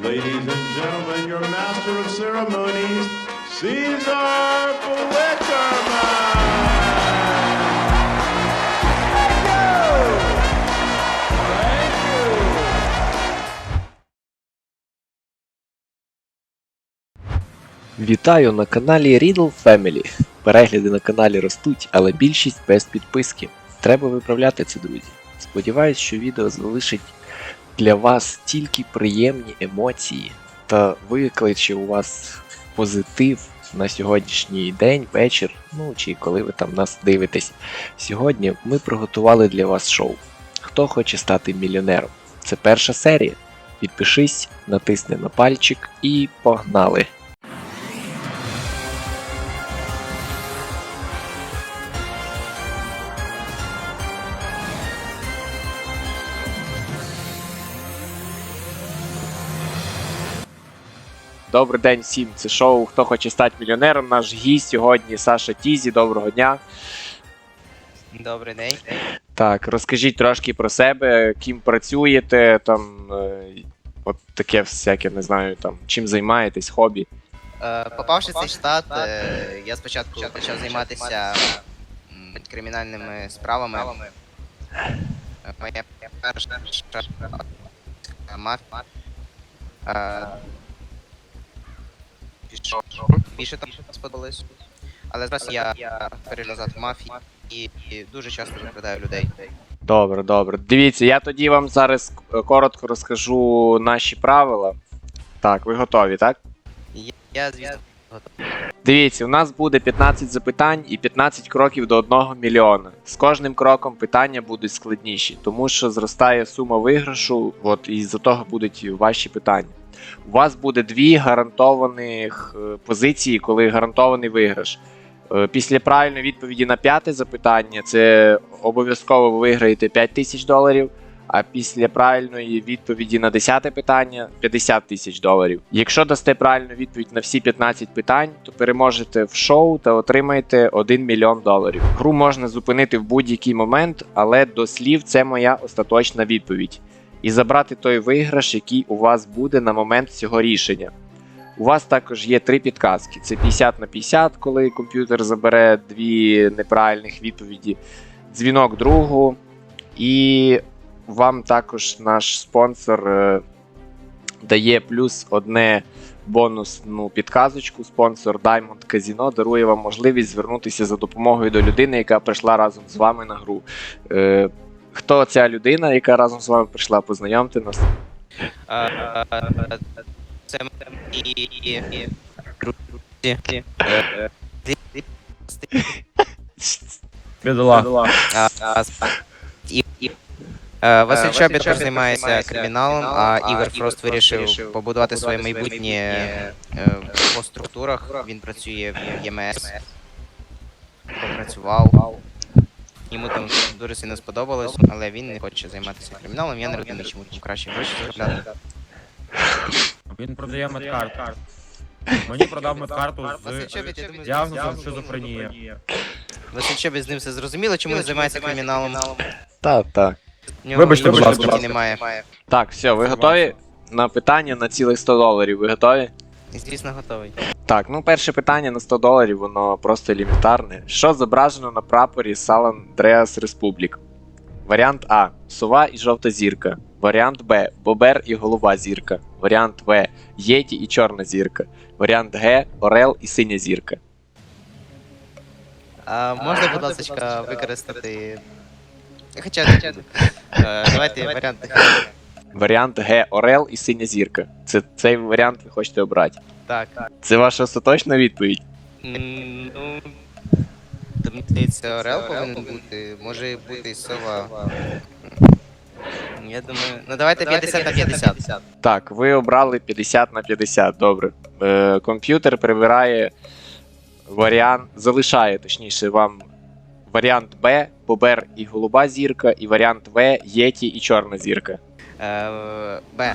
Ladies and gentlemen, your master of ceremonies, Caesar Wickerman. Вітаю на каналі Riddle Family. Перегляди на каналі ростуть, але більшість без підписки. Треба виправляти це, друзі. Сподіваюсь, що відео залишить для вас тільки приємні емоції та викличе у вас позитив на сьогоднішній день, вечір, ну чи коли ви там нас дивитесь. Сьогодні ми приготували для вас шоу. Хто хоче стати мільйонером? Це перша серія. Підпишись, натисни на пальчик і погнали! Добрий день всім. Це шоу Хто хоче стати мільйонером. Наш гість сьогодні Саша Тізі. Доброго дня. Добрий день. Так, розкажіть трошки про себе, ким працюєте, там е, от таке всяке, не знаю, там чим займаєтесь, хобі. Е, Попавши в цей штат, е, я спочатку почав займатися м, кримінальними справами. Е, Моя перша мафія. Пішов. Більше там сподобалось. Але зараз я перейшов назад в мафію і дуже часто викрадаю людей. Добре, добре. Дивіться, я тоді вам зараз коротко розкажу наші правила. Так, ви готові, так? Я, звісно, готовий. Дивіться, у нас буде 15 запитань і 15 кроків до 1 мільйона. З кожним кроком питання будуть складніші, тому що зростає сума виграшу, от і з-за того будуть ваші питання. У вас буде дві гарантованих е, позиції, коли гарантований виграш. Е, Після правильної відповіді на п'яте запитання це обов'язково ви виграєте 5 тисяч доларів. А після правильної відповіді на 10 питання 50 тисяч доларів. Якщо дасте правильну відповідь на всі 15 питань, то переможете в шоу та отримаєте 1 мільйон доларів. Гру можна зупинити в будь-який момент, але до слів це моя остаточна відповідь. І забрати той виграш, який у вас буде на момент цього рішення. У вас також є три підказки: це 50 на 50, коли комп'ютер забере дві неправильних відповіді, дзвінок другу. І вам також наш спонсор е, дає плюс одне бонусну підказочку. Спонсор Diamond Casino дарує вам можливість звернутися за допомогою до людини, яка прийшла разом з вами на гру. Е, хто ця людина, яка разом з вами прийшла? Познайомте нас. Е, е, е, Це і- і- друзі. Е, Бідола. Е, Василь Чобіт теж займається криміналом, а Ігор Фрост вирішив побудувати своє майбутнє е, по структурах. Він працює в ЄМС, попрацював. Йому там дуже сильно сподобалось, але він не хоче займатися криміналом. Я не розумію, чому краще гроші заробляти. Він продає медкарту. Мені продав медкарту з діагнозом шизофренія. Чобіт з ним все зрозуміло, чому він займається криміналом. Так, так. Вибачте, будь ласка. немає. Так, все, ви готові на питання на цілих 100 доларів. Ви готові? Звісно, готовий. Так, ну перше питання на 100 доларів, воно просто елементарне. Що зображено на прапорі Сан Андреас Республік? Варіант А. Сова і жовта зірка. Варіант Б. Бобер і голова зірка. Варіант В. Єті і чорна зірка. Варіант Г. Орел і синя зірка. А можна, будь ласка, використати. Хоча буду. Е, Давайте варіант. Варіант Г. Орел і синя зірка. Це цей варіант ви хочете обрати. Так. Це ваша остаточна відповідь. М, Ну. то Мені здається, Орел повинен бути. Може бути і сова. Я думаю. Ну давайте 50 на 50. Так, ви обрали 50 на 50, добре. Е, комп'ютер прибирає варіант, залишає, точніше, вам варіант Б, Бобер і голуба зірка, і варіант В, Єті і чорна зірка. Е, Б.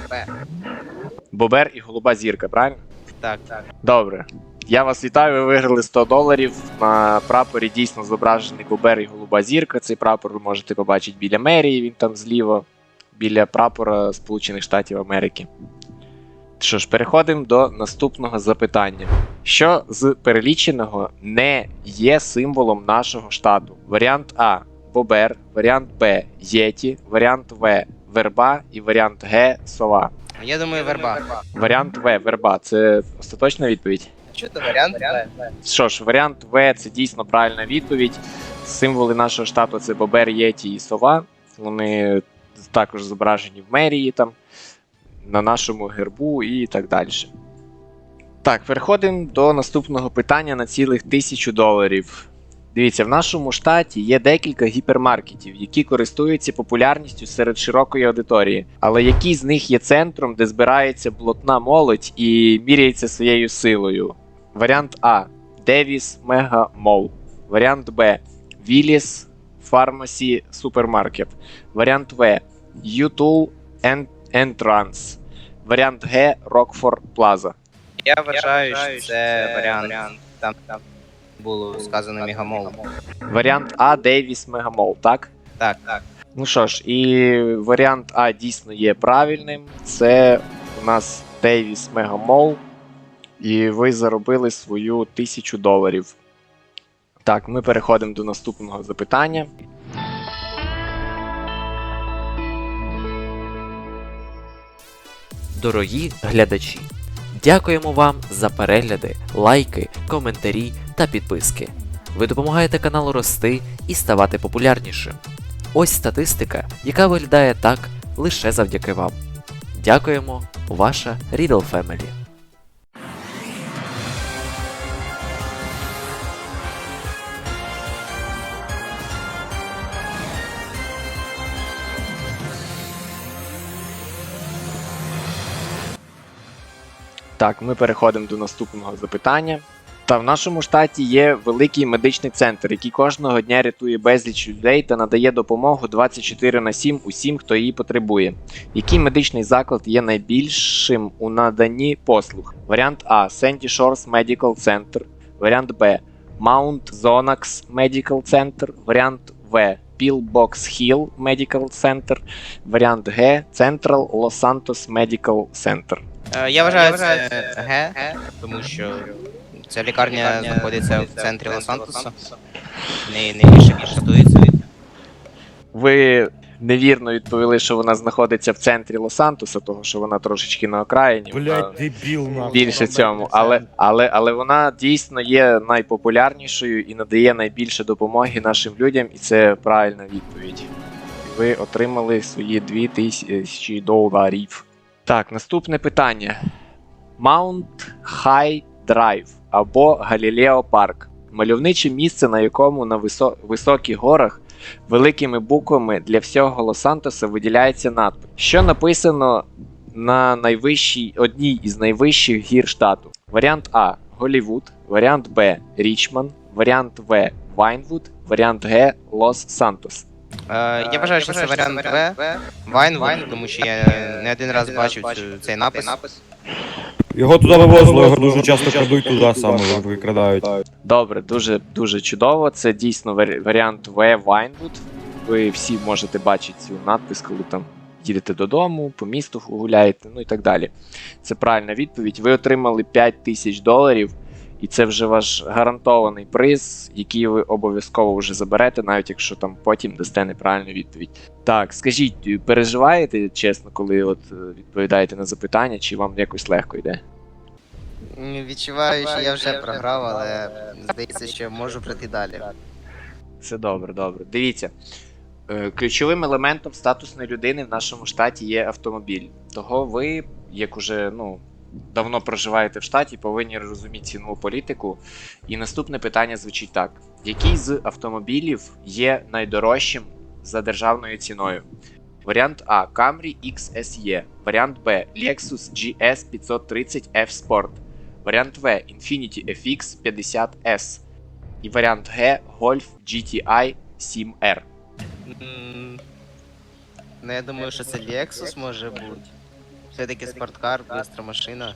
Бобер і голуба зірка, правильно? Так, так. Добре. Я вас вітаю, ви виграли 100 доларів. На прапорі дійсно зображений Бобер і голуба зірка. Цей прапор ви можете побачити біля мерії, він там зліва, біля прапора Сполучених Штатів Америки. Що ж, переходимо до наступного запитання. Що з переліченого не є символом нашого штату? Варіант А Бобер, варіант Б Єті, варіант В Верба і варіант Г Сова. Я думаю, верба. Варіант В Верба це остаточна відповідь. То варіант? Що ж, варіант В це дійсно правильна відповідь. Символи нашого штату це Бобер, Єті і Сова. Вони також зображені в мерії там, на нашому гербу і так далі. Так, переходимо до наступного питання на цілих тисячу доларів. Дивіться, в нашому штаті є декілька гіпермаркетів, які користуються популярністю серед широкої аудиторії. Але який з них є центром, де збирається блатна молодь і міряється своєю силою? Варіант А. Девіс Мега Мол. Варіант Б. Віліс Фармасі Супермаркет. Варіант В. Ютул Entrance. Варіант Г. Рокфорд Плаза. Я вважаю, що це варіант. Там, там було сказано мігамол. Варіант А. Дейвіс Мегамол, так? Так, так. Ну що ж, і варіант А дійсно є правильним. Це у нас Дейвіс Мегамол. І ви заробили свою тисячу доларів. Так, ми переходимо до наступного запитання. Дорогі глядачі, дякуємо вам за перегляди, лайки, коментарі та підписки. Ви допомагаєте каналу рости і ставати популярнішим. Ось статистика, яка виглядає так лише завдяки вам. Дякуємо, ваша Riddle Family. Так, ми переходимо до наступного запитання. Та в нашому штаті є великий медичний центр, який кожного дня рятує безліч людей та надає допомогу 24 на 7 усім, хто її потребує. Який медичний заклад є найбільшим у наданні послуг? Варіант А. Sandy Shores Medical Center. Варіант Б. Mount Zonax Medical Center. Варіант В. Pillbox Hill Medical Center. Варіант Г. Central Los Santos Medical Center. Е, Я вважаю це Г, тому що ця лікарня знаходиться в центрі Лос-Антоса. Не, не більше користується. Ви невірно відповіли, що вона знаходиться в центрі Лос-Антоса, того що вона трошечки на окраїні. Блять, дебіл нахуй. більше цьому. Але, але, але вона дійсно є найпопулярнішою і надає найбільше допомоги нашим людям, і це правильна відповідь. Ви отримали свої 2000 доларів. Так, наступне питання: Mount High Drive або Галілео Парк. Мальовниче місце, на якому на висо- високих горах великими буквами для всього Лос-Сантоса виділяється надпис, що написано на найвищій, одній із найвищих гір штату. Варіант А Голівуд, варіант Б Річман, варіант В Вайнвуд, варіант Г Лос Сантос. Е, Я вважаю, що це варіант В. Вайнвуд, тому що я не один раз бачив цей напис. Його туди вивозили, його дуже часто крадуть туди саме викрадають. Добре, дуже дуже чудово. Це дійсно варі- варіант В Вайнвуд. Ви всі можете бачити цю надпис, коли там їдете додому, по місту гуляєте, ну і так далі. Це правильна відповідь. Ви отримали 5 тисяч доларів, і це вже ваш гарантований приз, який ви обов'язково вже заберете, навіть якщо там потім дасте неправильну відповідь. Так, скажіть, переживаєте чесно, коли от е, відповідаєте на запитання, чи вам якось легко йде? Відчуваю, що я вже програв, але здається, що можу пройти далі. Все добре, добре. Дивіться. е, Ключовим елементом статусної людини в нашому штаті є автомобіль. Того ви, як уже ну, давно проживаєте в штаті, повинні розуміти цінову політику. І наступне питання звучить так: який з автомобілів є найдорожчим за державною ціною? Варіант А Camry XSE. Варіант Б Lexus GS 530 F Sport. Варіант В Infiniti FX 50S. І варіант Г Golf GTI 7R. М, Ну я думаю, що це Lexus може бути. Все-таки спорткар, бистра машина.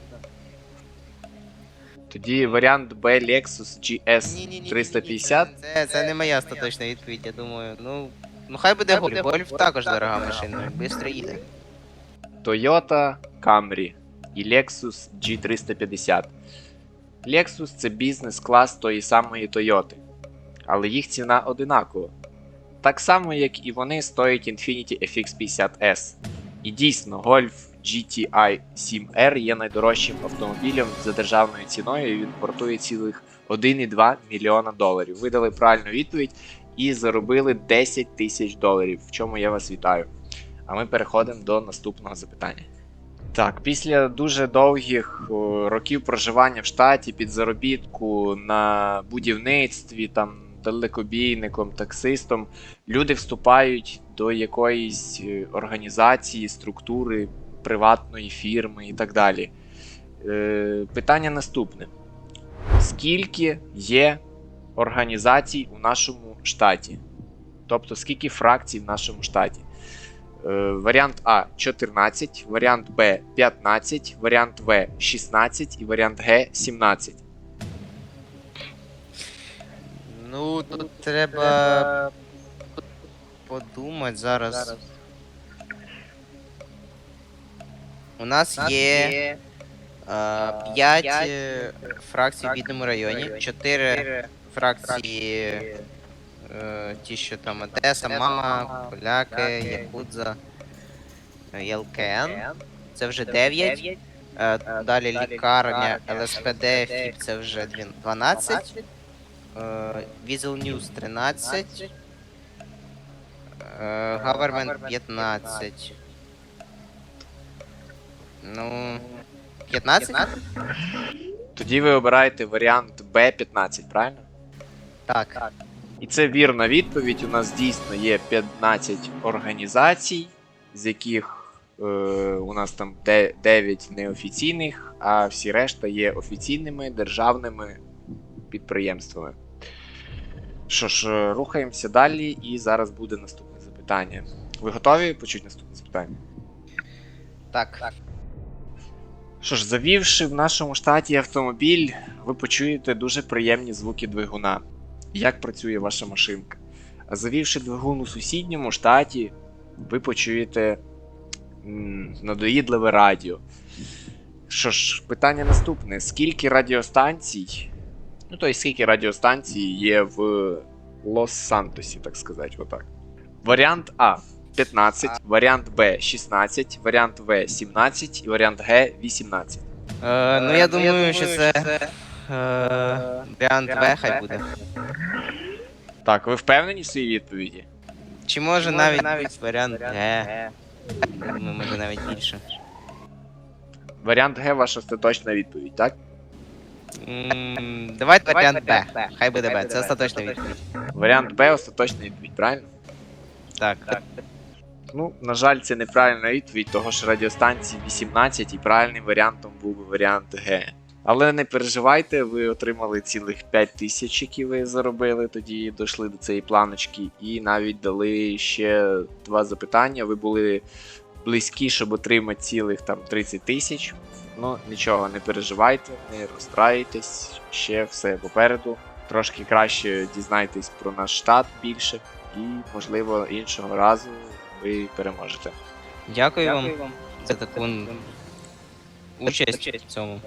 Тоді варіант B Lexus GS Ні-ні-ні, 350. Це, це не моя остаточна відповідь, я думаю. Ну, ну хай буде Гольф. Гольф також дорога машина, бистро їде. Toyota Camry і Lexus G350. Lexus це бізнес-клас тої самої Toyota, але їх ціна одинакова. Так само, як і вони стоять Infiniti FX50S. І дійсно, Golf GTI 7R є найдорожчим автомобілем за державною ціною. і Він вартує цілих 1,2 мільйона доларів. Ви дали правильну відповідь і заробили 10 тисяч доларів, в чому я вас вітаю. А ми переходимо до наступного запитання. Так, після дуже довгих років проживання в штаті під заробітку на будівництві, там далекобійником, таксистом, люди вступають до якоїсь е, організації, структури, приватної фірми і так далі. Е, питання наступне: скільки є організацій у нашому штаті? Тобто, скільки фракцій в нашому штаті? Е, Варіант А 14, варіант Б 15, варіант В 16 і варіант Г 17. Ну, тут треба подумати зараз. У нас є 5 фракцій в бідному районі, 4 фракції, е, ті, що там Одеса, Мама, Поляки, Якудза, е, ЄЛКН. Це вже 9. Е, Далі лікарня, ЛСПД, ФІП це вже двін- 12. Візел News 13. е, Government 15. Ну. 15? Тоді ви обираєте варіант Б 15, правильно? Так. І це вірна відповідь. У нас дійсно є 15 організацій, з яких е, у нас там 9 неофіційних, а всі решта є офіційними державними підприємствами. Що ж, е, рухаємося далі, і зараз буде наступне запитання. Ви готові почути наступне запитання? Так. Так. Що ж, завівши в нашому штаті автомобіль, ви почуєте дуже приємні звуки двигуна. Як працює ваша машинка. А завівши двигун у сусідньому штаті, ви почуєте надоїдливе радіо. Що ж, питання наступне: скільки радіостанцій? Ну, тобто, скільки радіостанцій є в Лос-Сантосі, так сказати, отак. Варіант А 15, варіант Б 16, варіант В 17 і варіант Г 18. Е, ну я думаю, що це. е, Варіант В хай буде. Так, ви впевнені в своїй відповіді? Чи може навіть бути варіант Г? Думаю, може навіть більше. Варіант Г ваша остаточна відповідь, так? М, Давайте варіант Б. Хай буде Б. Це остаточна відповідь. Варіант Б остаточна відповідь, правильно? Так. Ну, на жаль, це неправильна відповідь, того що радіостанції 18 і правильним варіантом був би варіант Г. Але не переживайте, ви отримали цілих 5 тисяч, які ви заробили, тоді дійшли до цієї планочки, і навіть дали ще два запитання. Ви були близькі, щоб отримати цілих там 30 тисяч. Ну, нічого, не переживайте, не розстраюйтесь, ще все попереду. Трошки краще дізнайтесь про наш штат більше, і, можливо, іншого разу ви переможете. Дякую вам за таку м, участь в цьому.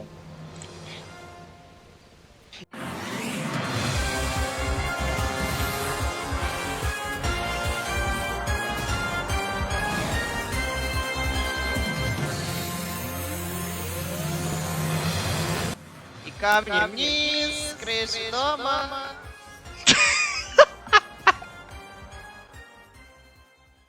І камні вниз, криші дома.